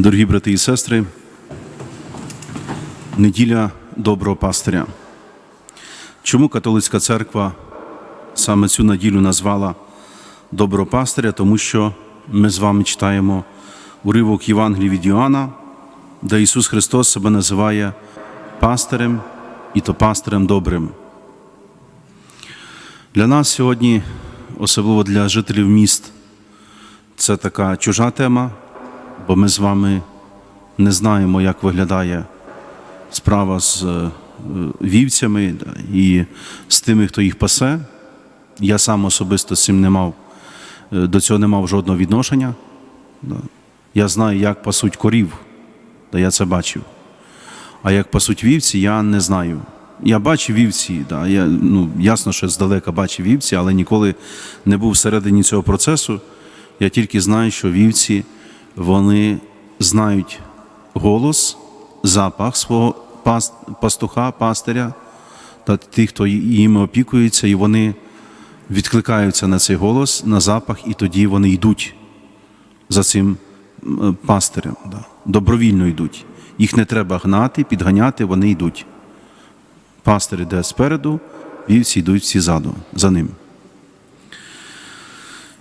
Дорогі брати і сестри, неділя доброго пастиря. Чому католицька церква саме цю неділю назвала доброго пастиря? Тому що ми з вами читаємо уривок Євангелії від Йоанна, де Ісус Христос себе називає пастирем і то пастирем добрим. Для нас сьогодні, особливо для жителів міст, це така чужа тема, бо ми з вами не знаємо, як виглядає справа з е, вівцями і з тими, хто їх пасе. Я сам особисто з цим не мав, е, до цього не мав жодного відношення. Я знаю, як пасуть корів, да, я це бачив. А як пасуть вівці, я не знаю. Я бачив вівці, да, я, ну, ясно, що здалека бачив вівці, але ніколи не був всередині цього процесу. Я тільки знаю, що вівці вони знають голос, запах свого пастуха, пастиря та тих, хто їм опікується, і вони відкликаються на цей голос, на запах, і тоді вони йдуть за цим пастирем. Да. Добровільно йдуть. Їх не треба гнати, підганяти, вони йдуть. Пастир йде спереду, вівці йдуть всі ззаду, за ним.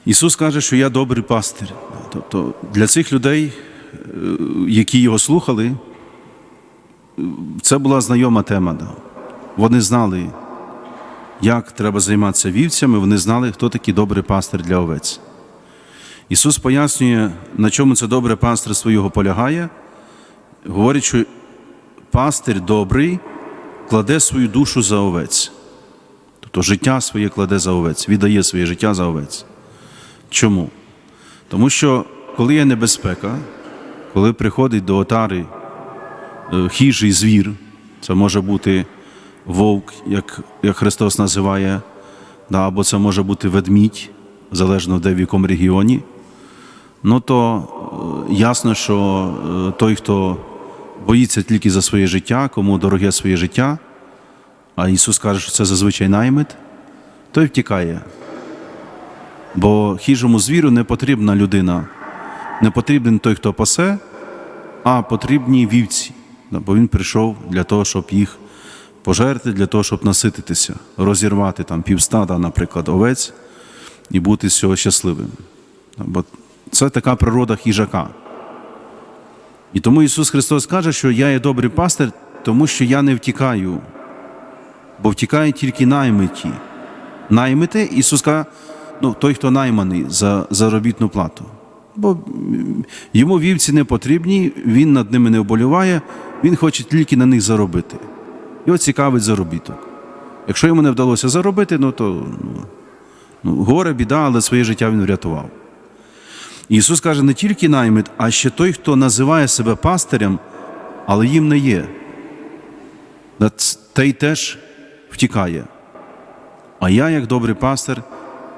Ісус каже, що я добрий пастир. Тобто для цих людей, е, які його слухали, е, це була знайома тема. Вони знали, як треба займатися вівцями, вони знали, хто такий добрий пастир для овець. Ісус пояснює, на чому це добре пастирство його полягає, говорить, що пастир добрий кладе свою душу за овець. Тобто життя своє кладе за овець, віддає своє життя за овець. Чому? Тому що коли є небезпека, коли приходить до отари е, хижий звір, це може бути вовк, як, як Христос називає, да, або це може бути ведмідь, залежно де в якому регіоні, ну то е, ясно, що е, той, хто боїться тільки за своє життя, кому дороге своє життя, а Ісус каже, що це зазвичай наймит, той втікає. Бо хижому звіру не потрібна людина, не потрібен той, хто пасе, а потрібні вівці. Бо він прийшов для того, щоб їх пожерти, для того, щоб насититися, розірвати там півстада, наприклад, овець і бути з цього щасливим. Бо це така природа хижака. І тому Ісус Христос каже, що я є добрий пастир, тому що я не втікаю, бо втікають тільки наймиті. Наймити, Ісус каже, ну, той, хто найманий за заробітну плату. Бо йому вівці не потрібні, він над ними не вболіває, він хоче тільки на них заробити. Його цікавить заробіток. Якщо йому не вдалося заробити, ну то ну, ну, горе, біда, але своє життя він врятував. Ісус каже, не тільки наймит, а ще той, хто називає себе пастирем, але їм не є. Та Той теж втікає. А я, як добрий пастир,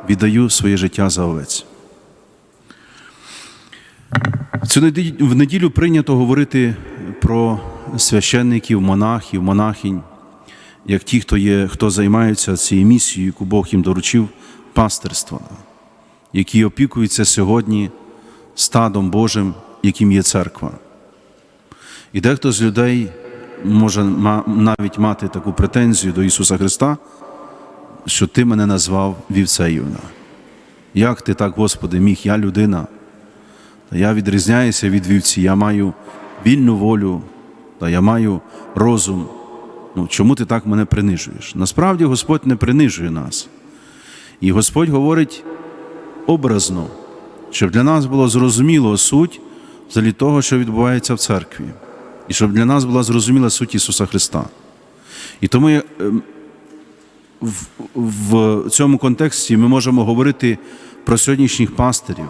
віддаю своє життя за овець. Цю в неділю прийнято говорити про священників, монахів, монахинь, як ті, хто, є, хто займаються цією місією, яку Бог їм доручив, пастирства, які опікуються сьогодні стадом Божим, яким є церква. І дехто з людей може навіть мати таку претензію до Ісуса Христа, що Ти мене назвав вівцею. Як ти так, Господи, міг, я людина? Та я відрізняюся від вівці, я маю вільну волю, та я маю розум. Ну, чому ти так мене принижуєш? Насправді Господь не принижує нас. І Господь говорить образно, щоб для нас було зрозуміло суть взагалі того, що відбувається в церкві, і щоб для нас була зрозуміла суть Ісуса Христа. І тому е, в, в цьому контексті ми можемо говорити про сьогоднішніх пастирів,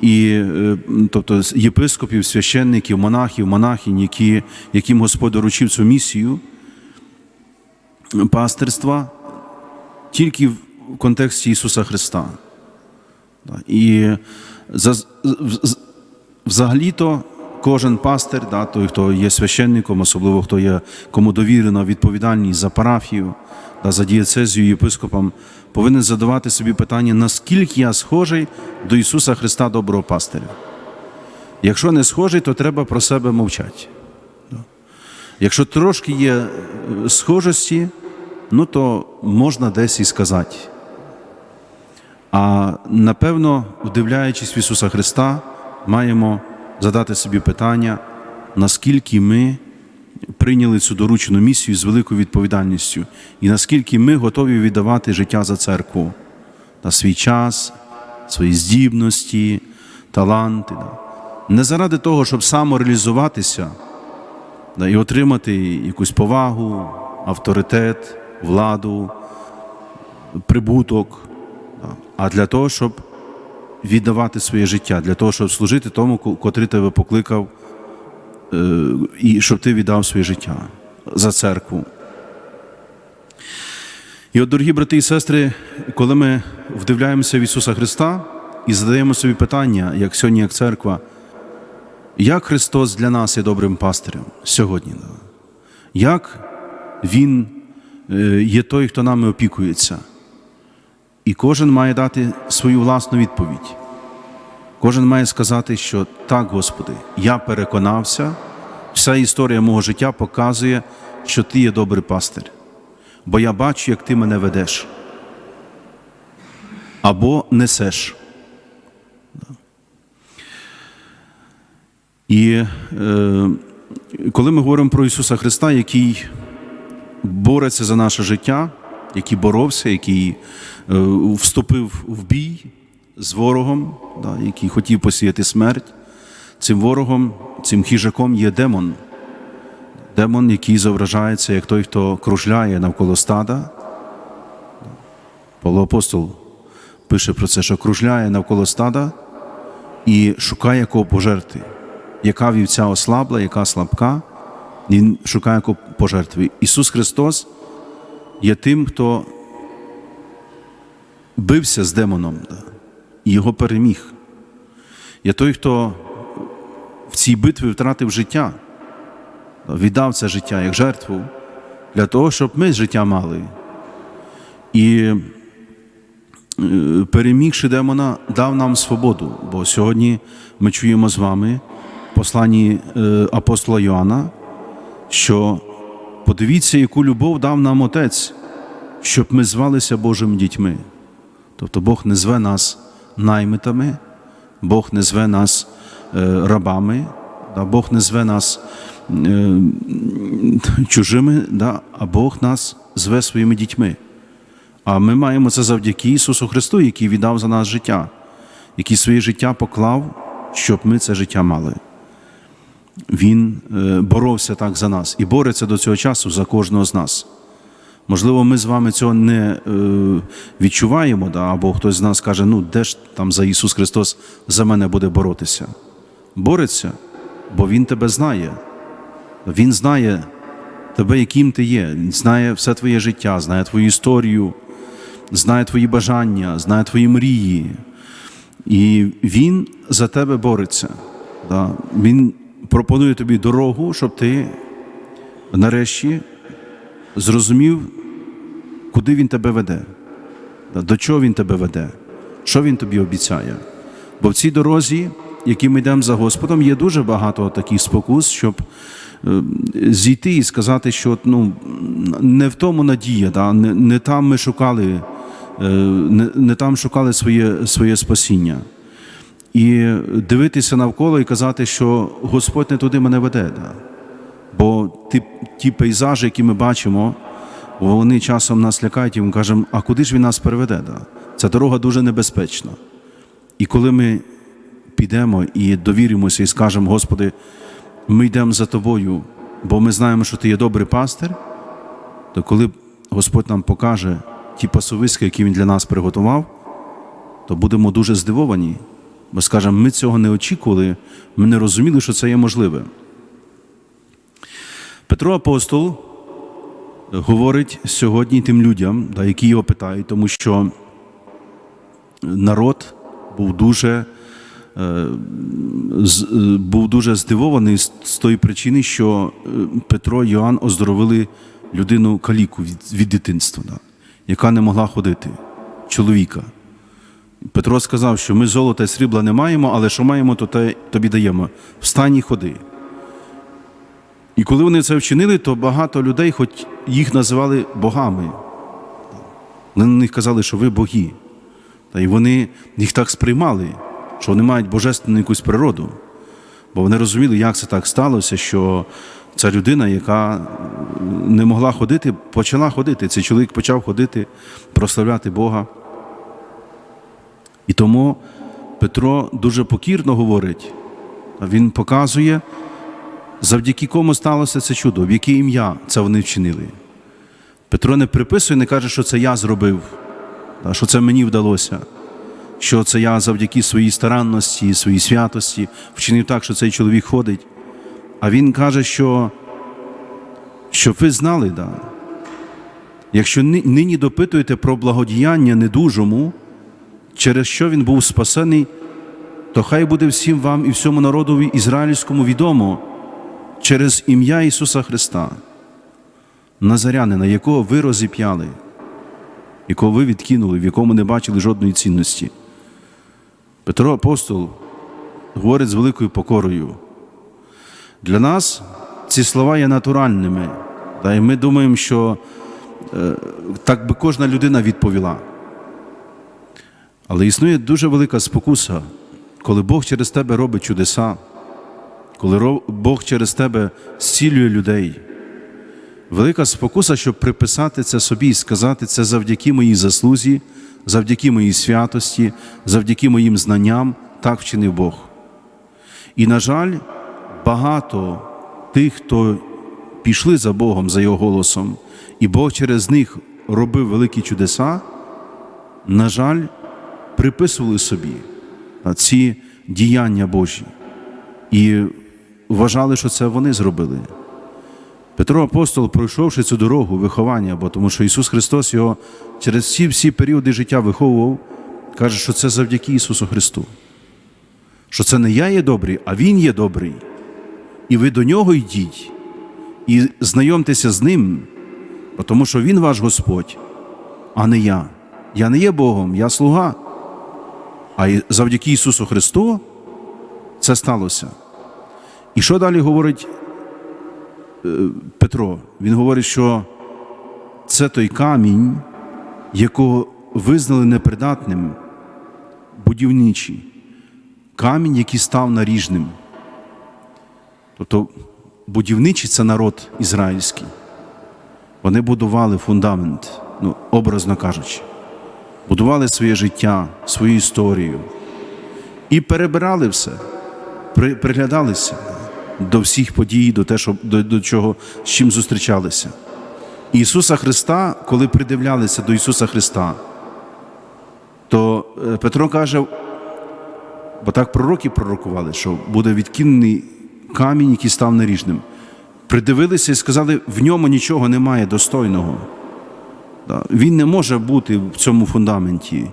і, е, тобто єпископів, священників, монахів, монахинь, які, яким Господь доручив цю місію пастирства тільки в контексті Ісуса Христа. І взагалі-то кожен пастир, да, той, хто є священником, особливо хто є кому довірена відповідальність за парафію, да, за дієцезію єпископом, повинен задавати собі питання, наскільки я схожий до Ісуса Христа, доброго пастиря. Якщо не схожий, то треба про себе мовчати. Якщо трошки є е, схожості, ну то можна десь і сказати. А напевно, вдивляючись в Ісуса Христа, маємо задати собі питання, наскільки ми прийняли цю доручену місію з великою відповідальністю, і наскільки ми готові віддавати життя за церкву на свій час, свої здібності, таланти. Не заради того, щоб самореалізуватися і отримати якусь повагу, авторитет, владу, прибуток, а для того, щоб віддавати своє життя, для того, щоб служити тому, котрий тебе покликав, е, і щоб ти віддав своє життя за церкву. І от, дорогі брати і сестри, коли ми вдивляємося в Ісуса Христа і задаємо собі питання, як сьогодні, як церква, як Христос для нас є добрим пастирем сьогодні? Як Він е, є той, хто нами опікується? І кожен має дати свою власну відповідь. Кожен має сказати, що так, Господи, я переконався, вся історія мого життя показує, що Ти є добрий пастир, бо я бачу, як Ти мене ведеш або несеш. І е, коли ми говоримо про Ісуса Христа, який бореться за наше життя, який боровся, який е, вступив в бій з ворогом, який хотів посіяти смерть, цим ворогом, цим хижаком є демон. Демон, який зображається як той, хто кружляє навколо стада. Павло Апостол пише про це, що кружляє навколо стада і шукає кого пожерти. Яка вівця ослабла, яка слабка, він шукає кого пожертви. Ісус Христос є тим, хто бився з демоном і його переміг. Є той, хто в цій битві втратив життя, да, віддав це життя як жертву для того, щоб ми життя мали. І е, перемігши демона, дав нам свободу. Бо сьогодні ми чуємо з вами посланні е, апостола Йоанна, що подивіться, яку любов дав нам Отець, щоб ми звалися Божими дітьми. Тобто Бог не зве нас наймитами, Бог не зве нас е, рабами, Бог не зве нас е, чужими, а Бог нас зве своїми дітьми. А ми маємо це завдяки Ісусу Христу, який віддав за нас життя, який своє життя поклав, щоб ми це життя мали. Він е, боровся так за нас і бореться до цього часу за кожного з нас. Можливо, ми з вами цього не е, відчуваємо, або хтось з нас каже, ну де ж там за Ісус Христос за мене буде боротися? Бореться, бо Він тебе знає. Він знає тебе, яким ти є, Він знає все твоє життя, знає твою історію, знає твої бажання, знає твої мрії. І Він за тебе бореться. Він пропонує тобі дорогу, щоб ти нарешті зрозумів, куди він тебе веде, до чого він тебе веде, що він тобі обіцяє. Бо в цій дорозі, які ми йдемо за Господом, є дуже багато таких спокус, щоб е, зійти і сказати, що ну, не в тому надія, да, не, не там ми шукали, е, не, не там шукали своє, своє спасіння. І дивитися навколо і казати, що Господь не туди мене веде. Да. Бо ті, ті пейзажі, які ми бачимо, вони часом нас лякають, і ми кажемо, а куди ж він нас переведе? Да? Ця дорога дуже небезпечна. І коли ми підемо і довіримося і скажемо, Господи, ми йдемо за Тобою, бо ми знаємо, що Ти є добрий пастир, то коли Господь нам покаже ті пасовиська, які Він для нас приготував, то будемо дуже здивовані, бо скажемо, ми цього не очікували, ми не розуміли, що це є можливе. Петро Апостол говорить сьогодні тим людям, які його питають, тому що народ був дуже, е, е, був дуже здивований з, тої причини, що е, Петро і Йоанн оздоровили людину каліку від, від дитинства, яка не могла ходити, чоловіка. Петро сказав, що ми золота і срібла не маємо, але що маємо, то те тобі даємо. Встань і ходи. І коли вони це вчинили, то багато людей, хоч їх називали богами, вони на них казали, що ви боги. Та й вони їх так сприймали, що вони мають божественну якусь природу. Бо вони розуміли, як це так сталося, що ця людина, яка не могла ходити, почала ходити. Цей чоловік почав ходити, прославляти Бога. І тому Петро дуже покірно говорить, він показує, завдяки кому сталося це чудо, в яке ім'я це вони вчинили. Петро не приписує, не каже, що це я зробив, що це мені вдалося, що це я завдяки своїй старанності, своїй святості вчинив так, що цей чоловік ходить. А він каже, що щоб ви знали, да, якщо нині допитуєте про благодіяння недужому, через що він був спасений, то хай буде всім вам і всьому народові ізраїльському відомо через ім'я Ісуса Христа, Назарянина, якого ви розіп'яли, якого ви відкинули, в якому не бачили жодної цінності. Петро апостол говорить з великою покорою. Для нас ці слова є натуральними. Та й ми думаємо, що е, так би кожна людина відповіла. Але існує дуже велика спокуса, коли Бог через тебе робить чудеса, коли Бог через тебе зцілює людей. Велика спокуса, щоб приписати це собі і сказати це завдяки моїй заслузі, завдяки моїй святості, завдяки моїм знанням, так вчинив Бог. І, на жаль, багато тих, хто пішли за Богом, за Його голосом, і Бог через них робив великі чудеса, на жаль, приписували собі ці діяння Божі і вважали, що це вони зробили. Петро апостол, пройшовши цю дорогу виховання, бо тому що Ісус Христос його через всі всі періоди життя виховував, каже, що це завдяки Ісусу Христу. Що це не я є добрий, а Він є добрий. І ви до нього йдіть і знайомтеся з Ним, тому що Він ваш Господь, а не я. Я не є Богом, я слуга. А завдяки Ісусу Христу це сталося. І що далі говорить е, Петро? Він говорить, що це той камінь, якого визнали непридатним будівничі, камінь, який став наріжним. Тобто будівничі це народ ізраїльський. Вони будували фундамент, ну, образно кажучи, будували своє життя, свою історію і перебирали все, приглядалися до всіх подій, до, те, що, до, до чого, з чим зустрічалися. Ісуса Христа, коли придивлялися до Ісуса Христа, то е, Петро каже, бо так пророки пророкували, що буде відкинений камінь, який став наріжним. Придивилися і сказали, в ньому нічого немає достойного. Він не може бути в цьому фундаменті.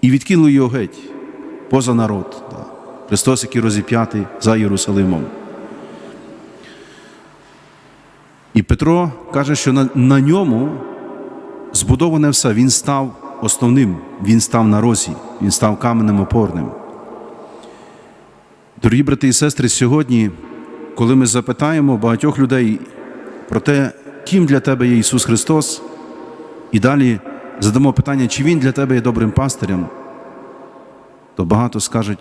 І відкинули його геть поза народ. Христос, який розіп'ятий за Єрусалимом. І Петро каже, що на, на ньому збудоване все. Він став основним, він став на розі, він став каменем опорним. Дорогі брати і сестри, сьогодні, коли ми запитаємо багатьох людей про те, ким для тебе є Ісус Христос, і далі задамо питання, чи Він для тебе є добрим пастирем, то багато скажуть,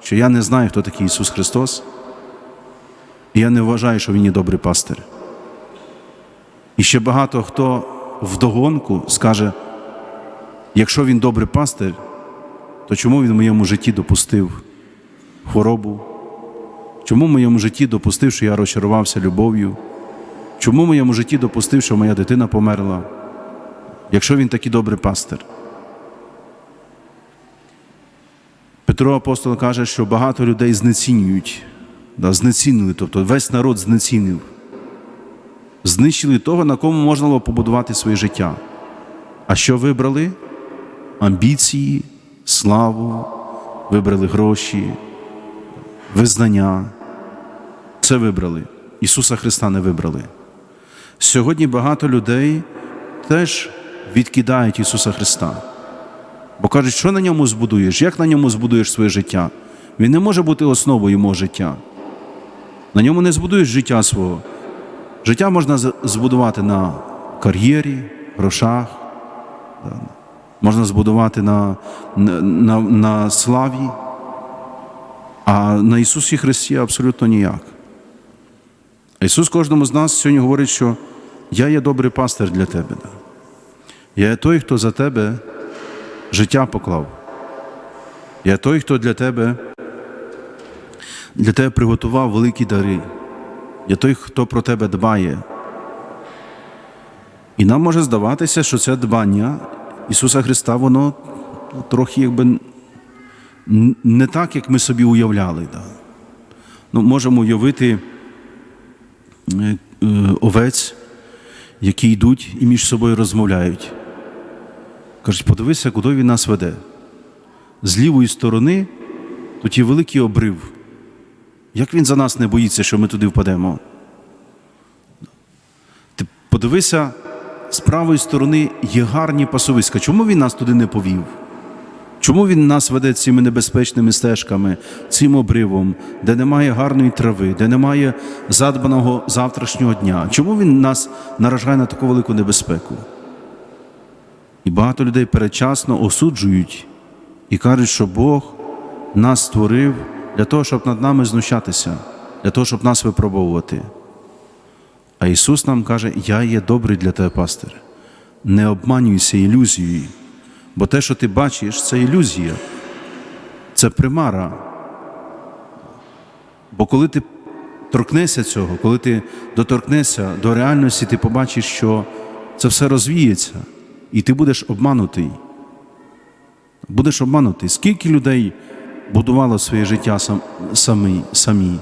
що я не знаю, хто такий Ісус Христос, і я не вважаю, що Він є добрий пастир. І ще багато хто вдогонку скаже, якщо він добрий пастир, то чому він в моєму житті допустив хворобу? Чому в моєму житті допустив, що я розчарувався любов'ю? Чому в моєму житті допустив, що моя дитина померла? Якщо він такий добрий пастир? Петро апостол каже, що багато людей знецінюють, да, знецінили, тобто весь народ знецінив знищили того, на кому можна було побудувати своє життя. А що вибрали? Амбіції, славу, вибрали гроші, визнання. Це вибрали. Ісуса Христа не вибрали. Сьогодні багато людей теж відкидають Ісуса Христа. Бо кажуть, що на ньому збудуєш, як на ньому збудуєш своє життя. Він не може бути основою мого життя. На ньому не збудуєш життя свого. Життя можна збудувати на кар'єрі, грошах, можна збудувати на, на, на, славі, а на Ісусі Христі абсолютно ніяк. Ісус кожному з нас сьогодні говорить, що я є добрий пастир для тебе. Я той, хто за тебе життя поклав. Я той, хто для тебе, для тебе приготував великі дари. Я той, хто про тебе дбає. І нам може здаватися, що це дбання Ісуса Христа, воно трохи якби не так, як ми собі уявляли. Да. Ну, можемо уявити е, е, овець, які йдуть і між собою розмовляють. Кажуть, подивися, куди він нас веде. З лівої сторони тут є великий обрив. Як він за нас не боїться, що ми туди впадемо? Ти подивися, з правої сторони є гарні пасовиська. Чому він нас туди не повів? Чому він нас веде цими небезпечними стежками, цим обривом, де немає гарної трави, де немає задбаного завтрашнього дня? Чому він нас наражає на таку велику небезпеку? І багато людей передчасно осуджують і кажуть, що Бог нас створив для того, щоб над нами знущатися, для того, щоб нас випробовувати. А Ісус нам каже: Я є добрий для тебе, пастир. Не обманюйся ілюзією, бо те, що ти бачиш, це ілюзія, це примара. Бо коли ти торкнешся цього, коли ти доторкнешся до реальності, ти побачиш, що це все розвіється, і ти будеш обманутий. Будеш обманутий. Скільки людей будувало своє життя сам, самі, самі?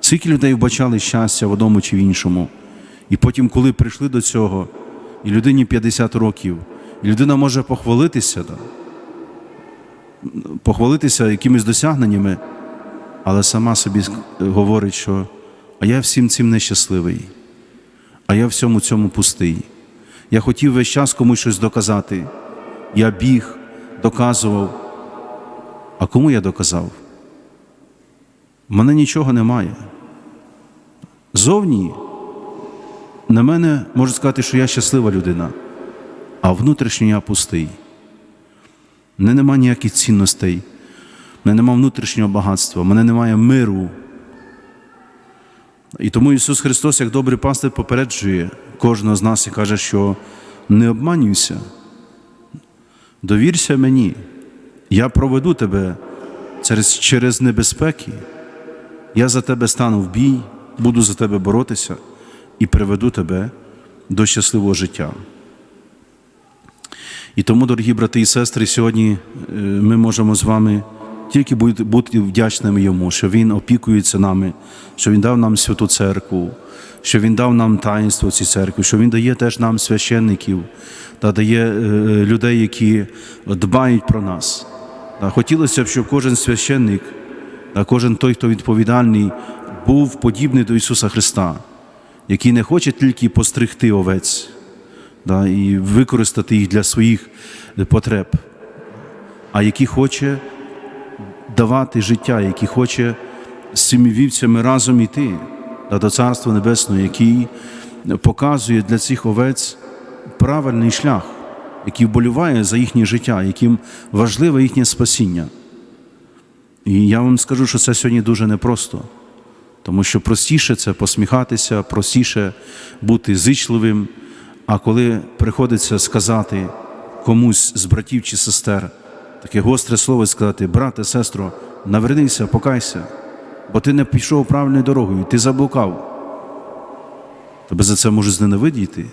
Скільки людей вбачали щастя в одному чи в іншому? І потім, коли прийшли до цього, і людині 50 років, і людина може похвалитися, да, похвалитися якимись досягненнями, але сама собі говорить, що а я всім цим нещасливий, а я всьому цьому пустий. Я хотів весь час комусь щось доказати. Я біг, доказував. А кому я доказав? В мене нічого немає. Зовні на мене можуть сказати, що я щаслива людина, а внутрішньо я пустий. В мене немає ніяких цінностей, мене немає внутрішнього багатства, мене немає миру. І тому Ісус Христос, як добрий пастир, попереджує кожного з нас і каже, що не обманюйся, довірся мені, я проведу тебе через, через небезпеки, я за тебе стану в бій, буду за тебе боротися і приведу тебе до щасливого життя. І тому, дорогі брати і сестри, сьогодні е, ми можемо з вами тільки бути, вдячними йому, що Він опікується нами, що Він дав нам святу церкву, що Він дав нам таїнство цій церкві, що Він дає теж нам священників та дає е, людей, які дбають про нас. Хотілося б, щоб кожен священник, кожен той, хто відповідальний, був подібний до Ісуса Христа, який не хоче тільки постригти овець да, і використати їх для своїх потреб, а який хоче давати життя, який хоче з цими вівцями разом іти до Царства Небесного, який показує для цих овець правильний шлях, який вболіває за їхнє життя, яким важливе їхнє спасіння. І я вам скажу, що це сьогодні дуже непросто, тому що простіше це посміхатися, простіше бути зичливим. А коли приходиться сказати комусь з братів чи сестер таке гостре слово сказати, брате, сестро, навернися, покайся, бо ти не пішов правильною дорогою, ти заблукав. Тебе за це можуть зненавидіти,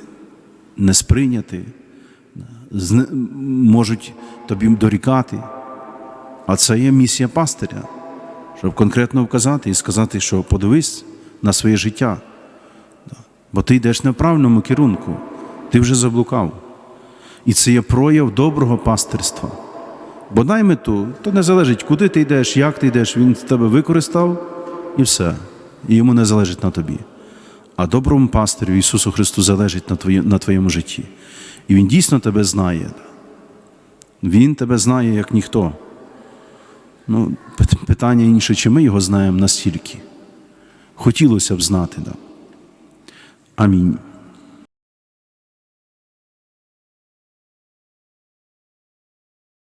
не сприйняти, можуть тобі дорікати. А це є місія пастиря, щоб конкретно вказати і сказати, що подивись на своє життя. Бо ти йдеш в правильному керунку, ти вже заблукав. І це є прояв доброго пастирства. Бо мету, то не залежить, куди ти йдеш, як ти йдеш, він тебе використав і все. І йому не залежить на тобі. А доброму пастирю Ісусу Христу залежить на, твоє, на твоєму житті. І Він дійсно тебе знає. Він тебе знає, як ніхто. Ну, питання інше, чи ми його знаємо настільки. Хотілося б знати. Да. Амінь.